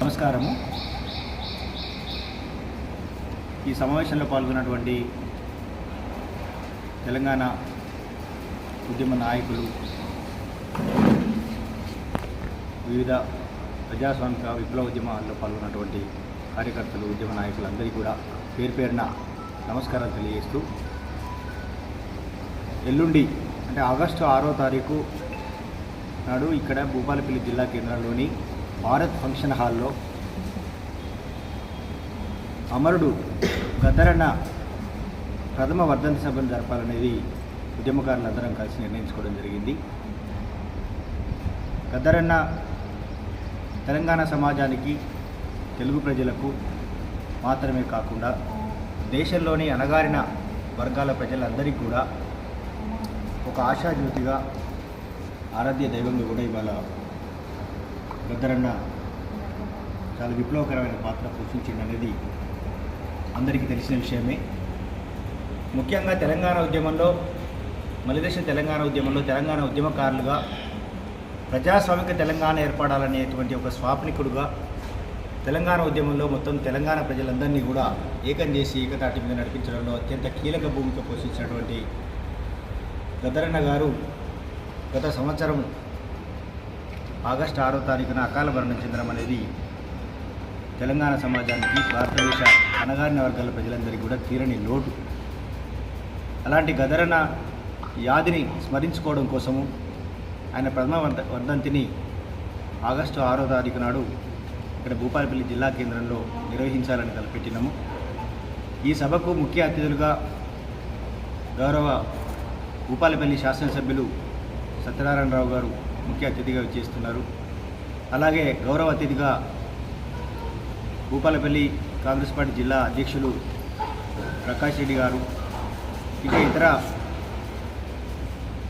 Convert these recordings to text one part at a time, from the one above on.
నమస్కారము. ఈ సమావేశంలో పాల్గొన్నటువంటి తెలంగాణ ఉద్యమ నాయకులు వివిధ ప్రజాస్వామిక విప్లవ ఉద్యమాల్లో పాల్గొన్నటువంటి కార్యకర్తలు ఉద్యమ నాయకులందరికీ కూడా పేరు పేరున నమస్కారాలు తెలియజేస్తూ ఎల్లుండి అంటే ఆగస్టు ఆరో తారీఖు నాడు ఇక్కడ భూపాలపల్లి జిల్లా కేంద్రంలోని భారత్ ఫంక్షన్ హాల్లో అమరుడు గదరణ ప్రథమ వర్ధంతి సభను జరపాలనేది ఉద్యమకారులందరం కలిసి నిర్ణయించుకోవడం జరిగింది. గద్దరన్న తెలంగాణ సమాజానికి తెలుగు ప్రజలకు మాత్రమే కాకుండా దేశంలోని అణగారిన వర్గాల ప్రజలందరికీ కూడా ఒక ఆశాజ్యోతిగా ఆరాధ్య దైవంగా కూడా ఇవాళ గద్దరన్న చాలా విప్లవకరమైన పాత్ర పోషించింది అనేది అందరికీ తెలిసిన విషయమే. ముఖ్యంగా తెలంగాణ ఉద్యమంలో మలిదేశ తెలంగాణ ఉద్యమంలో తెలంగాణ ఉద్యమకారులుగా ప్రజాస్వామిక తెలంగాణ ఏర్పడాలనేటువంటి ఒక స్వాపనికుడుగా తెలంగాణ ఉద్యమంలో మొత్తం తెలంగాణ ప్రజలందరినీ కూడా ఏకం చేసి ఏకతాటి మీద నడిపించడంలో అత్యంత కీలక భూమిక పోషించినటువంటి గద్దరన్న గారు గత సంవత్సరం ఆగస్టు ఆరో తారీఖున అకాల మరణం చెందడం అనేది తెలంగాణ సమాజానికి భారతదేశ అనగారిన వర్గాల ప్రజలందరికీ కూడా తీరని లోటు. అలాంటి గదరన యాదిని స్మరించుకోవడం కోసము ఆయన ప్రథమ వర్ధంతిని ఆగస్టు ఆరో తారీఖు నాడు ఇక్కడ భూపాలపల్లి జిల్లా కేంద్రంలో నిర్వహించాలని తలపెట్టినాము. ఈ సభకు ముఖ్య అతిథులుగా గౌరవ భూపాలపల్లి శాసనసభ్యులు సత్యనారాయణరావు గారు ముఖ్య అతిథిగా చేస్తున్నారు. అలాగే గౌరవ అతిథిగా భూపాలపల్లి కాంగ్రెస్ పార్టీ జిల్లా అధ్యక్షులు ప్రకాష్ రెడ్డి గారు ఇక ఇతర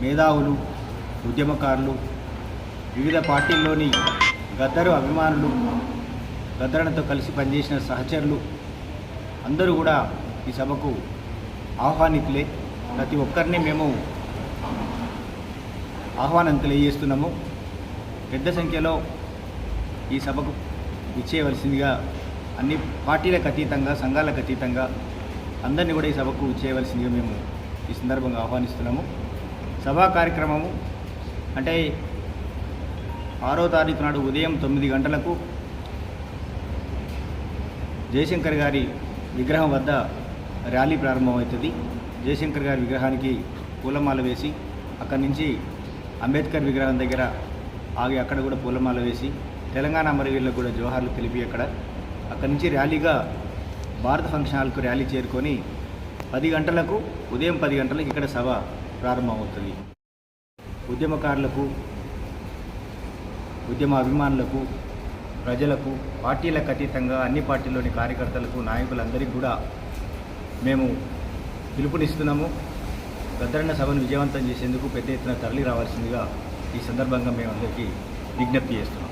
మేధావులు ఉద్యమకారులు వివిధ పార్టీల్లోని గద్దరు అభిమానులు గద్దరణతో కలిసి పనిచేసిన సహచరులు అందరూ కూడా ఈ సభకు ఆహ్వానితులే. ప్రతి ఒక్కరిని మేము ఆహ్వానం తెలియజేస్తున్నాము. పెద్ద సంఖ్యలో ఈ సభకు ఇచ్చేయవలసిందిగా అన్ని పార్టీలకు అతీతంగా సంఘాలకు అతీతంగా అందరినీ కూడా ఈ సభకు ఇచ్చేయవలసిందిగా మేము ఈ సందర్భంగా ఆహ్వానిస్తున్నాము. సభా కార్యక్రమము అంటే ఆరో తారీఖు నాడు ఉదయం తొమ్మిది గంటలకు జయశంకర్ గారి విగ్రహం వద్ద ర్యాలీ ప్రారంభమవుతుంది. జయశంకర్ గారి విగ్రహానికి పూలమాల వేసి అక్కడి నుంచి అంబేద్కర్ విగ్రహం దగ్గర ఆగి అక్కడ కూడా పూలమాల వేసి తెలంగాణ అమరవీరులకు కూడా జోహార్లు తెలిపి అక్కడ. అక్కడి నుంచి ర్యాలీగా భారత ఫంక్షన్ హాల్కు ర్యాలీ చేరుకొని పది గంటలకు ఉదయం పది గంటలకు ఇక్కడ సభ ప్రారంభమవుతుంది. ఉద్యమకారులకు ఉద్యమ అభిమానులకు ప్రజలకు పార్టీలకు అతీతంగా అన్ని పార్టీల్లోని కార్యకర్తలకు నాయకులందరికీ కూడా మేము పిలుపునిస్తున్నాము. గద్దరన్న సభను విజయవంతం చేసేందుకు పెద్ద ఎత్తున తరలి రావాల్సిందిగా ఈ సందర్భంగా మేము అందరికీ విజ్ఞప్తి చేస్తున్నాం.